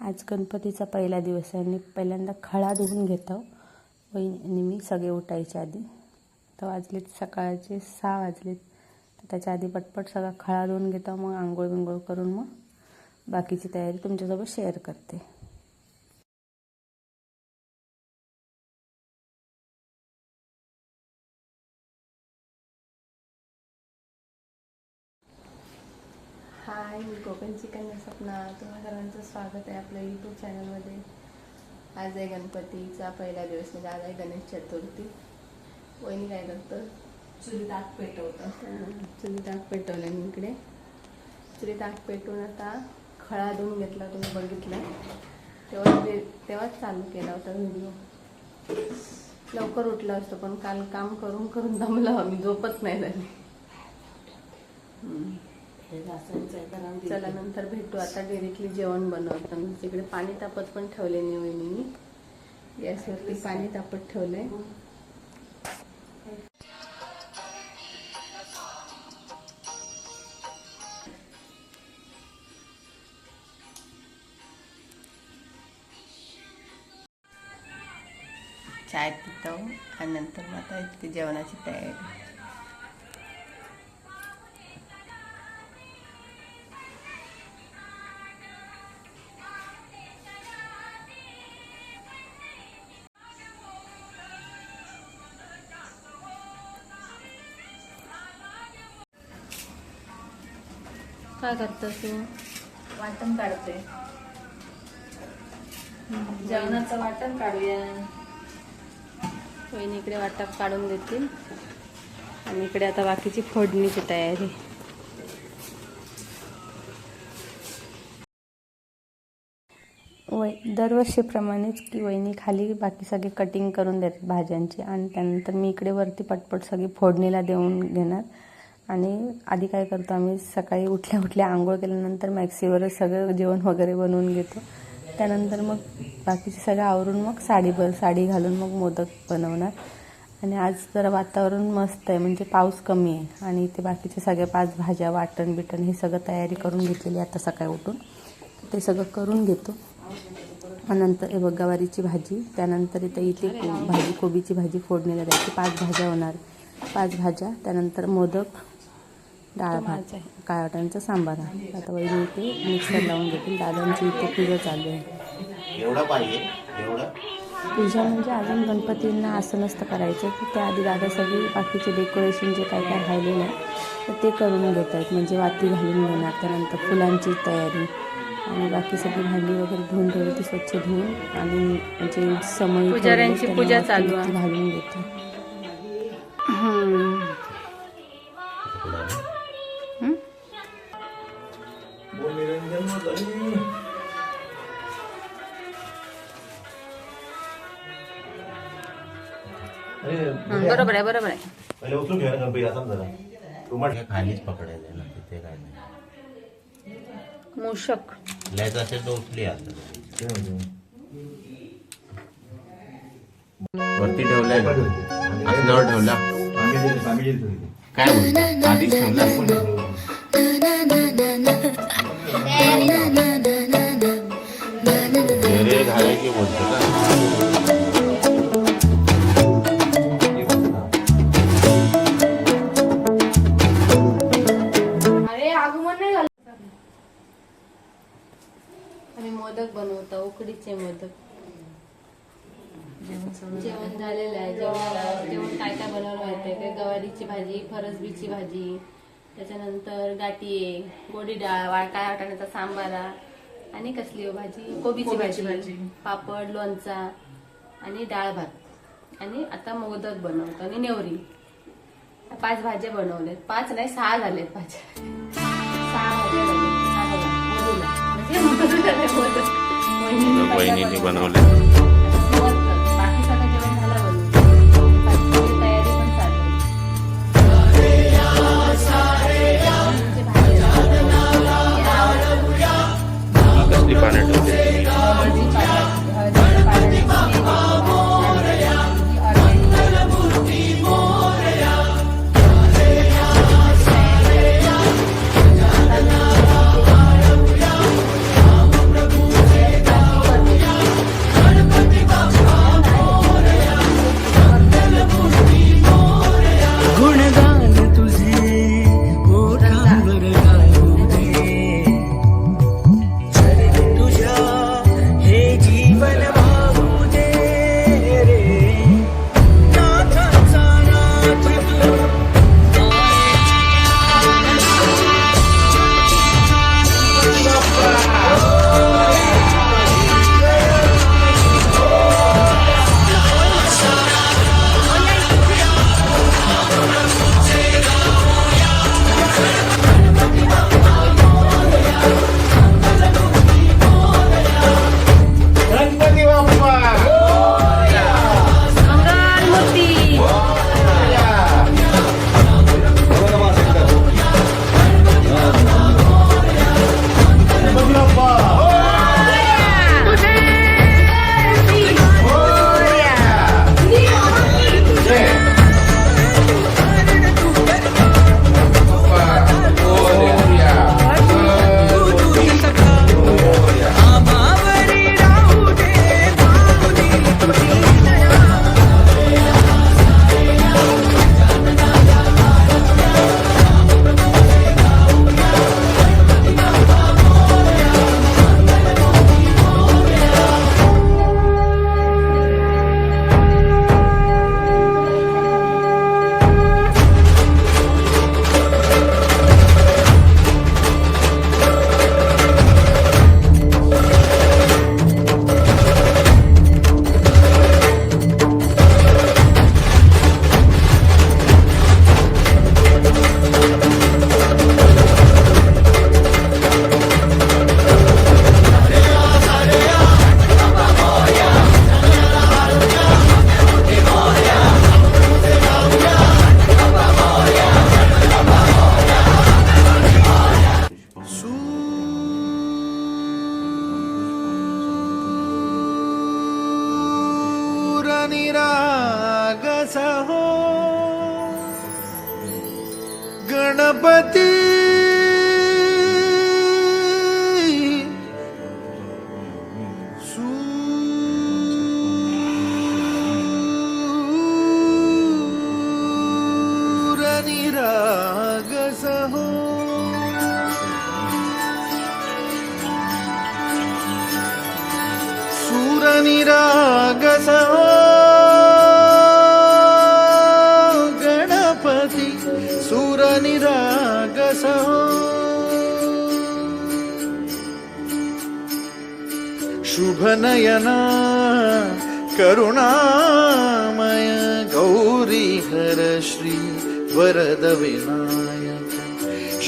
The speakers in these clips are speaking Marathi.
आज गणपतीचा पहिला दिवस आहे. आणि पहिल्यांदा खळा धुवून घेतो. वहिनी मी सगळे उठायच्या आधी. तर वाजलेत सकाळचे सहा वाजलेत. तर त्याच्या आधी पटपट सगळा खळा धुवून घेतो. मग आंघोळ बिंघोळ करून मग बाकीची तयारी तुमच्यासोबत शेअर करते. कोकणची कन्या सपना तुम्हा सर्वांचं स्वागत आहे आपल्या यूट्यूब चॅनलमध्ये आज आहे गणपतीचा पहिला दिवस म्हणजे आज आहे गणेश चतुर्थी. वहिनी काय करतं? चुलीत आग पेटवतं चुलीत आग पेटवलं मी इकडे. चुलीत आग पेटवून आता खळा धुवून घेतला तुम्ही बघितलं. तेव्हा ते तेव्हाच चालू केला होता व्हिडिओ लवकर उठलं असतं पण काल काम करून करून दमलं आम्ही झोपच नाही झाली. चला नंतर भेटू. आता डिरेक्टली जेवण बनवतं तिकडे पाणी तापत पण ठेवले नाही वहिनीनी. गॅसवरती पाणी तापत ठेवलंय. चाय पितो आणि नंतर मग आता इथे जेवणाची तयारी. काय करतोस तू? वाटण काढते. जेवणाचं वाटण काढूया. वहिनी इकडे वाटप काढून देतील. आणि इकडे आता बाकीची फोडणीची तयारी. वै दरवर्षीप्रमाणेच की वहिनी खाली बाकी सगळे कटिंग करून देतात भाज्यांची. आणि त्यानंतर मी इकडे वरती पटपट सगळी फोडणीला देऊन घेणार. आणि आधी काय करतो आम्ही सकाळी उठल्या उठल्या आंघोळ केल्यानंतर मॅक्सीवरच सगळं जेवण वगैरे बनवून घेतो. त्यानंतर मग बाकीचे सगळं आवरून मग साडी ब साडी घालून मग मोदक बनवणार. आणि आज जरा वातावरण मस्त आहे म्हणजे पाऊस कमी आहे. आणि इथे बाकीचे सगळ्या पाच भाज्या वाटण बिटण हे सगळं तयारी करून घेतलेली आता सकाळी उठून. ते सगळं करून घेतो. आणि नंतर हे बघ गवारीची भाजी. त्यानंतर इथे इथे भाजी कोबीची भाजी फोडणीला द्यायची पाच भाज्या होणार. पाच भाज्या. त्यानंतर मोदक. डाळ भात काळ्या वाटाण्याचा सांबार आहे. आता वहिनी इथे मिक्सर लावून घेतील दादांची इथे पूजा चालू आहे. एवढं पाहिजे? एवढं? पूजा म्हणजे अजून गणपतींना असं नसतं करायचं. की त्याआधी दादा सगळी बाकीचे डेकोरेशन जे काय काय राहिलेलं आहे तर ते करून घेत आहेत. म्हणजे वाती घालून घेणार त्यानंतर फुलांची तयारी. आणि बाकी सगळी भांडी वगैरे धुवून ठेवली ती स्वच्छ धुवून आणि म्हणजे समय पुजाऱ्यांची ठेवलेली पूजा त्यांना चालू वाती आहे. घालून घेतो. बरोबर आहे बरोबर आहे. पहिले उचलून घ्या ना जरा. तुम्हाला हे खालीच पकडायचं ना तिथे काय नाही. मूषक. लिहायचं असेल तर उचली आता. वरती ठेवलाय आसनावर ठेवला? काय बोलतो? आधीच ठेवला. घरे बोलतो का? मोदक बनवता उकडीचे मोदक. जेवण झालेलं आहे जेवणाला जेवण काय काय बनवलं माहिती आहे काय गवारीची भाजी फरसबीची भाजी. त्याच्यानंतर गाठी गोडी डाळ वाटा वाटाण्याचा सांबारा. आणि कसली हो भाजी? कोबीची भाजी भाजी. पापड लोणचा आणि डाळ भात. आणि आता मोदक बनवतो आणि नेवरी. पाच भाज्या बनवल्यात. पाच नाही सहा झाल्यात भाज्या. सहा भाज्या झाल्यात. आहे. निरागसहो। गणपति शुभनयना करुणामय गौरीहर श्री वरद विनायक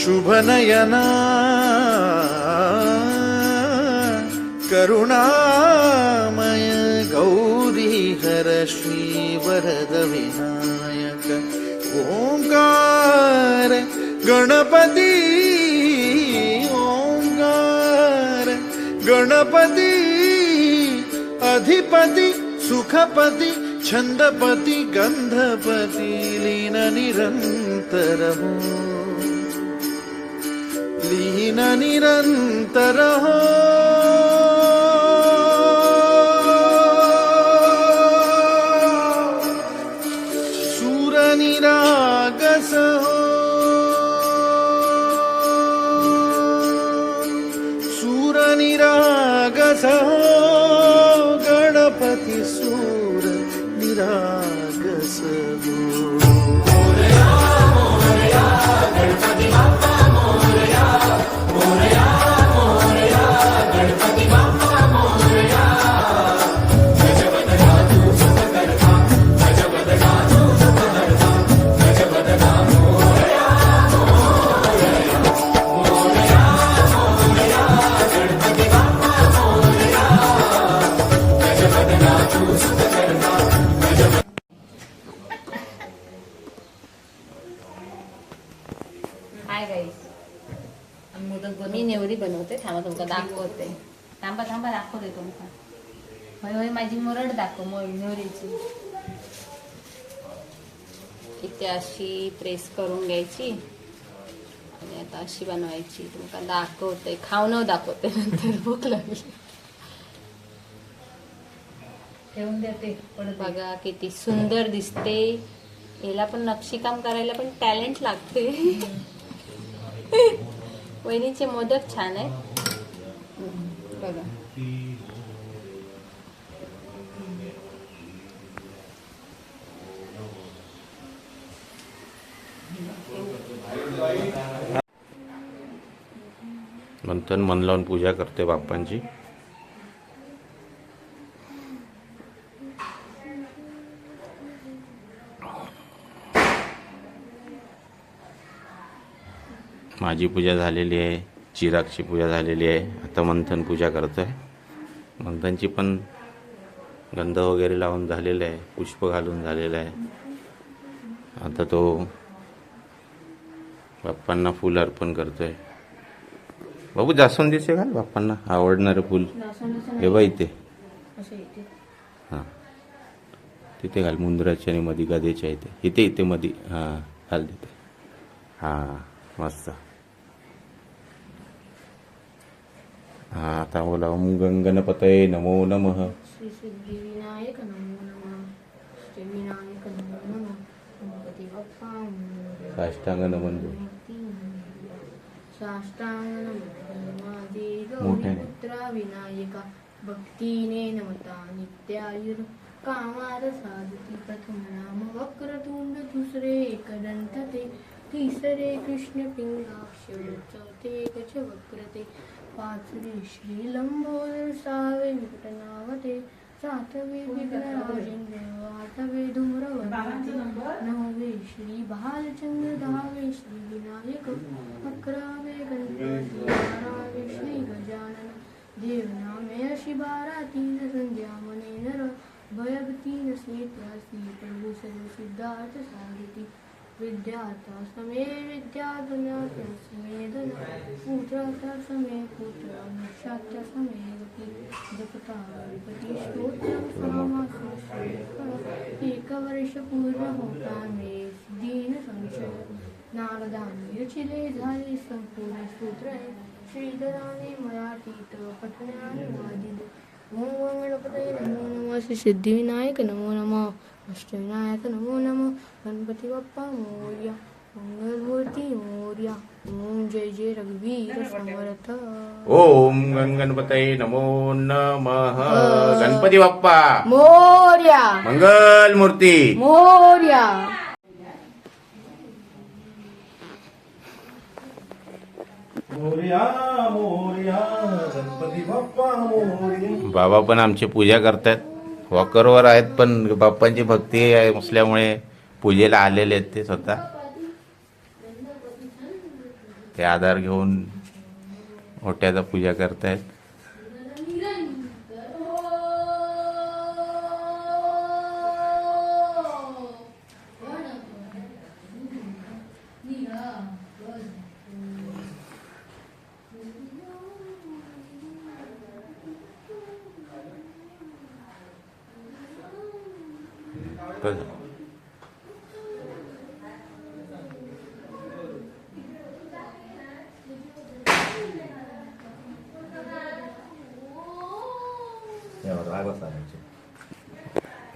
शुभनयना करुणामय गौरीहर श्री वरद विनायक ओंकार गणपती ओंकार गणपती अधिपति सुखपति छन्दपति गन्धपति लीन निरन्तर लीन निरन्तरः सूरनिरागसूरनिरागस थांबा तुमका दाखवते. थांबा थांबा दाखवते तुमका होय होय माझी मुरड दाखव मोर नेवरीची इथे अशी प्रेस करून घ्यायची आणि आता अशी बनवायची. तुमका दाखवते. खाऊन दाखवते नंतर भूक लागली. ठेवून देते पडत बघा किती सुंदर दिसते. याला पण नक्षीकाम करायला पण टॅलेंट लागते. वहिनीचे मोदक छान आहे बघा. नंतर मन लावून पूजा करते बाप्पांची. माझी पूजा झालेली आहे. चिरागची पूजा झालेली आहे. आता मंथन पूजा करतो आहे मंथनची पण गंध वगैरे लावून झालेलं आहे. पुष्प घालून झालेलं आहे. आता तो बाप्पांना फूल अर्पण करतोय. बाबू जास्वंदीचे घाल बाप्पांना? आवडणारं फुल. हे बघ इथे. हां. तिथे घाल मुंदराच्या आणि मधी गदेच्या इथे. इथे इथे मधी हां घाल तिथे. हां मस्त. हां आता बोला ओम गंगणपतये नमो नमः। श्री सिद्धी विनायक नमो नमः। श्री विनायक नमो। नमः गणपती बाप्पा साष्टांग नमन साष्टांग माझे मोठ्याने. पुत्रा विनायका भक्तीने नमता नित्यायुर कामार साधती। प्रथम नाम वक्रतुंड दुसरे एकदंत ते तिसरे कृष्ण पिंगाक्ष चौथे गज वक्रते पाचवे श्री लंबोदर सहावे विकटनावते सातवे विघ्नराजेंद्र आठवे धूम्रवर्णते नववे श्री भालचंद्र दहावे श्री विनायक अकरावे गणपती बारावे श्री गजानन देवनामे अशी बारा तीन संध्या मने नर भयभतीन स्नेत्रासी प्रभू सर्व सिद्धार्थ साधिती विद्यार्था समे विद्याधनार्था समे धन पुत्रार्था समे पुत्र मोक्षार्था समे गती जपता गणपती स्तोत्रम समास एक वर्ष पूर्ण होता मे दीन संशय नारदाने रचिले झाले संपूर्ण सूत्र श्रीधराने मराठीत पठण्याने वादिले ओम ओम गणपतये नमो नमः श्री सिद्धिविनायक नमो नमः अष्टविनायक नमो नमः गणपती बाप्पा मोर्या मंगलमूर्ती मोर्या ओम जय जय रघुवीर समर्थ। ओम गण गणपतये नमो नमः। गणपती बाप्पा मोर्या। मंगल मूर्ती मोर्या। मोर्या मोर्या गणपती बाप्पा मोर्या। बाबा पण आमची पूजा करतायत. वॉकरवर आहेत पण बाप्पांची भक्ती असल्यामुळे पूजेला आलेले आहेत ते स्वतः. ते आधार घेऊन ओट्याचा पूजा करतायत बघा.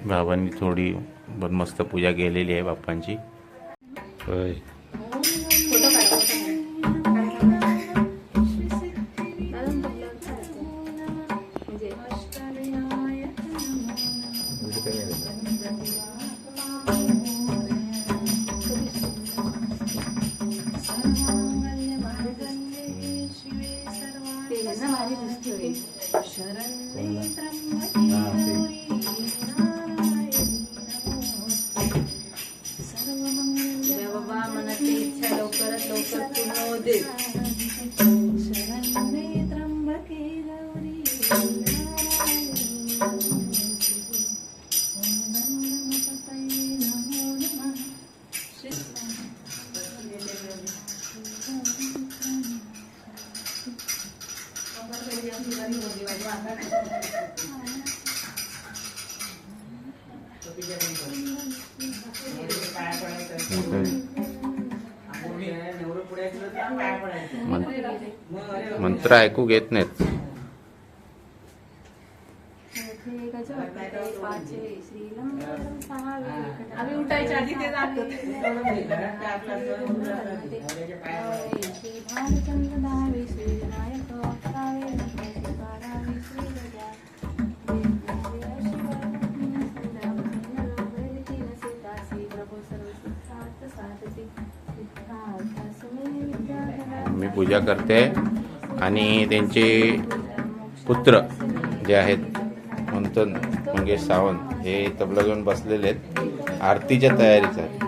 बाबांनी थोडी पण मस्त पूजा केलेली आहे बाप्पांची. होय. मंत्र ऐकू घेत नाहीत. आम्ही उठायच्या आधी ते मी पूजा करते. आणि त्यांचे पुत्र जे आहेत म्हणतो मंगेश सावंत हे तबला घेऊन बसलेले आहेत. आरतीच्या तयारीच आहे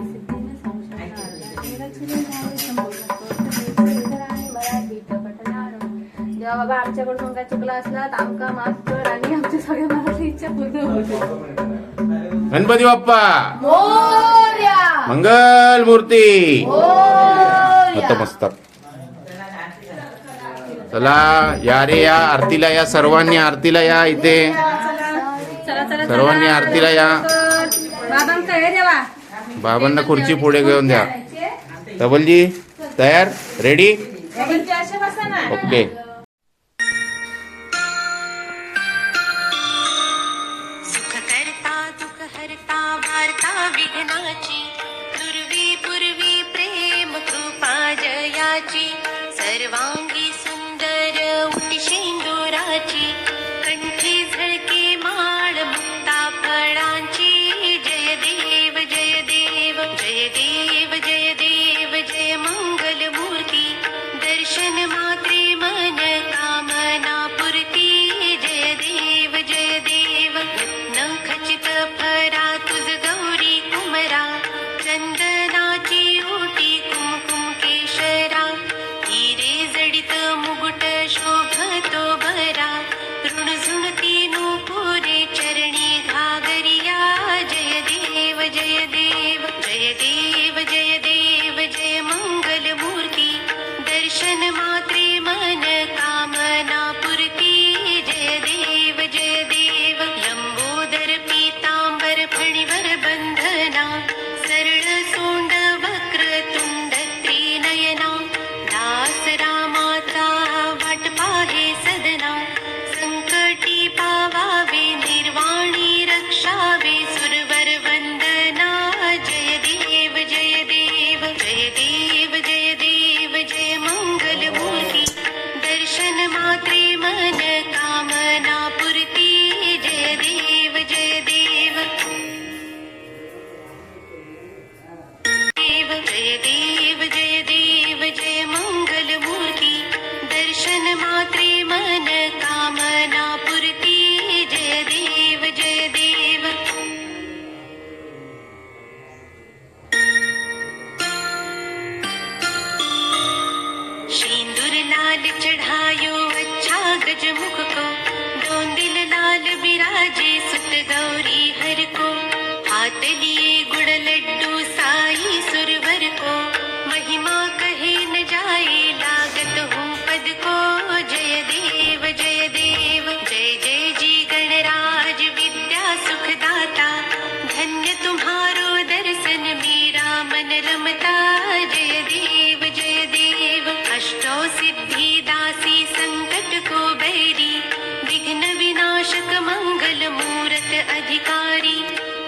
जेव्हा बाबा आमच्याकडून काय चुकला असला तर आमका माफ कर आणि आमच्या सगळ्या मनाची इच्छा पूर्ण होते गणपती बाप्पा! मंगल मूर्ती! नतमस्तक चला या रे या आरतीला या सर्वांनी आरतीला या इथे. सर्वांनी आरतीला या. बाबांना खुर्ची पुढे घेऊन द्या. तबलजी तयार? Ready okay. सुख करता दुःख हरता वार्ता विघ्नाची. अधिकारी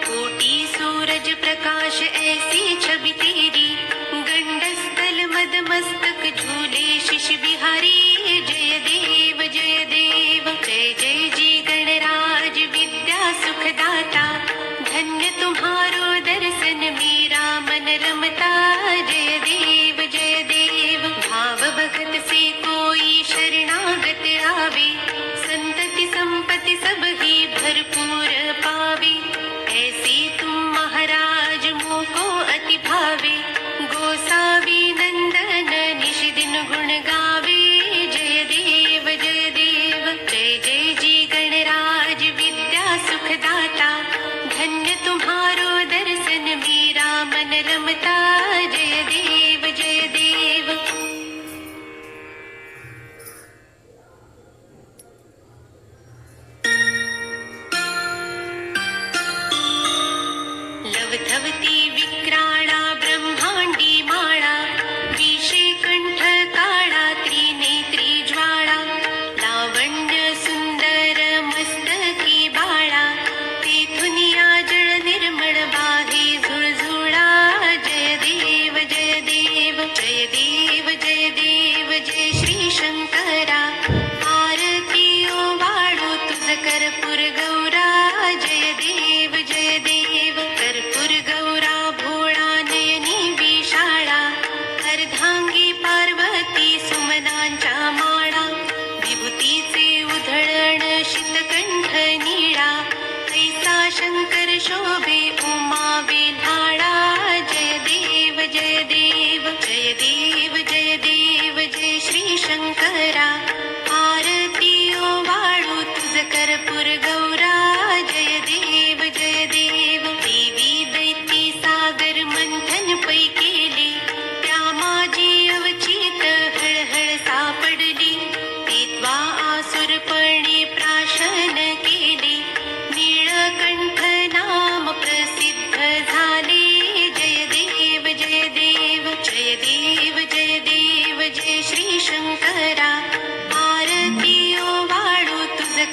कोटी सूरज प्रकाश ऐसी छवि तेरी। गंडस्थल मद मस्तक झूले शिश बिहारी जय देव जय देव जय जय जी गणराज विद्या सुखदाता। धन्य तुम्हारो दर्शन मेरा मन रमता जय देव ही भरपूर पावे ऐसे तुम महाराज मोको अति भावे। गोसावी नंदन निश दिन गुण गावे। जय देव जय देव जय जय जी गणराज विद्या सुखदाता। धन्य तुम्हारो दर्शन मेरा मन रमता। जय শোভে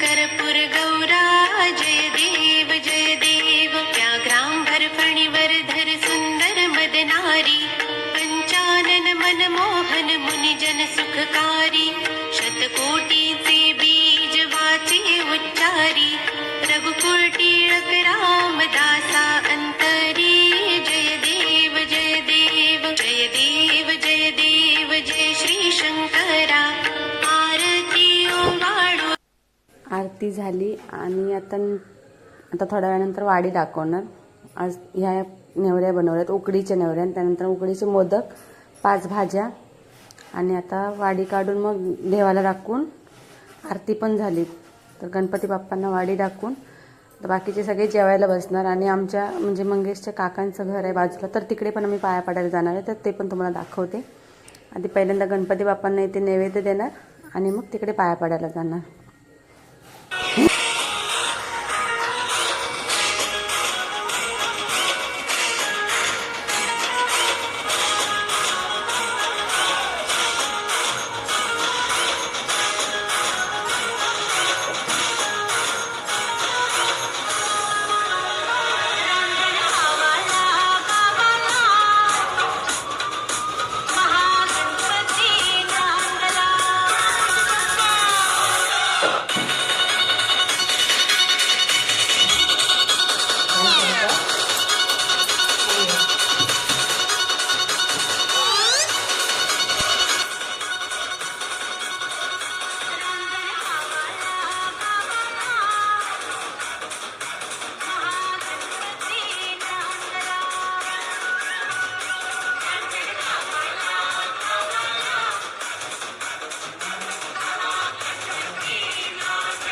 कर्पुर गौरा जय देव जय देव प्याग्रां भरवर धर सुन्दर मदनारी पञ्चानन मनमोहन मुनिजन सुखकारी शतकोटि से बीज वाचे उच्चारी प्रभुकोटिलक रामदान्तरी जय आरती झाली आणि आता आता थोड्या वेळानंतर वाडी दाखवणार. आज ह्या नेवऱ्या बनवल्यात उकडीच्या नेवऱ्या आणि त्यानंतर उकडीचे मोदक पाच भाज्या. आणि आता वाडी काढून मग देवाला दाखवून आरती पण झाली. तर गणपती बाप्पांना वाडी दाखवून. तर बाकीचे सगळे जेवायला बसणार आणि आमच्या म्हणजे मंगेशच्या काकांचं घर आहे बाजूला. तर तिकडे पण आम्ही पाया पाडायला जाणार आहे तर ते पण तुम्हाला दाखवते. आधी पहिल्यांदा गणपती बाप्पांना इथे नैवेद्य देणार आणि मग तिकडे पाया पाडायला जाणार.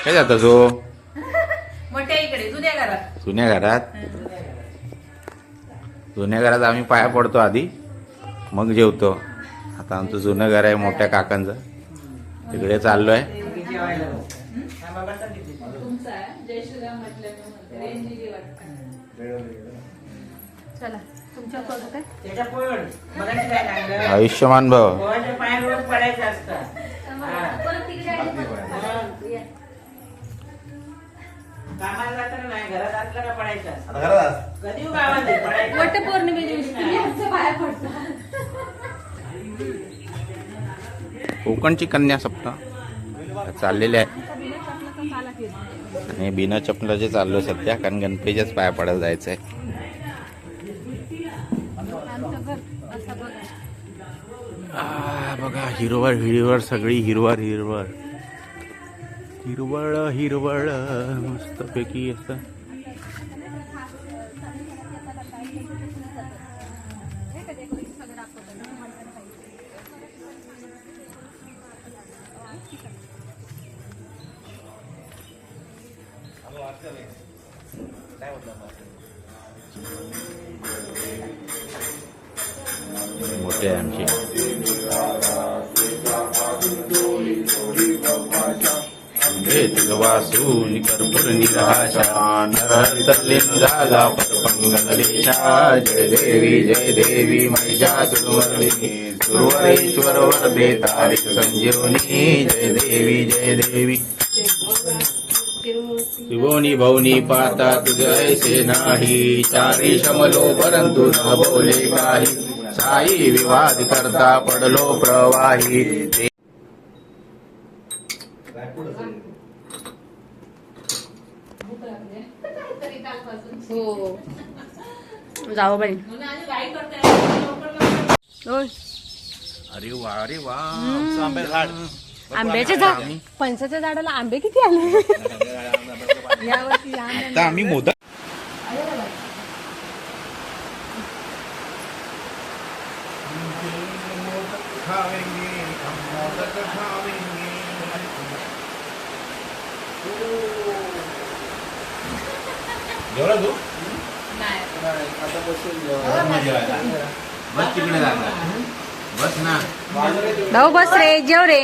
काय जाता सो मोठ्या इकडे जुन्या घरात. जुन्या घरात? जुन्या घरात. आम्ही पाया पडतो आधी. मग जेवतो. आता आमचं जुनं घर आहे मोठ्या काकांचं. तिकडे चाललो आहे? काय आयुष्यमान भाऊ. कामाला जाताना नाही घरात असलं का पडायचं. असतं. आता घरात आज. कधी गावात पडायचं. वट पौर्णिमे दिवशी तुम्ही आमच्या पाया पडता. कोकणची कन्या सप्ताह चाललेले आहे. आणि बिना चपलाचे चाललो सध्या कारण गणपतीच्याच पाया पडायला जायचं आहे आ, बघा हिरवळ हिरवळ सगळी हिरवळ हिरवळ. हिरवळ हिरवळ मस्तपैकी असं. मोठे भेट वासून कर्पूर निराशा नरतले झाला परपंगलेशा जय देवी जय देवी मैजा दुर्वर्णिनी दुर्वरेश्वर वरदे तारिक संजीवनी जय देवी जय देवी त्रिभुवनी भवनी पाता तुझ ऐसे नाही. चारी शमलो परंतु न बोले काही. साई विवाद करता पडलो प्रवाही. हो. जाऊ बाई. होय अरे वा अरे वा. आंब्याचे झाड. फणसाच्या झाडाला आंबे किती आले? आता आम्ही मोदक जेवला तू? बस तिकडे जाणार. बस ना. भाऊ बस रे जेव रे.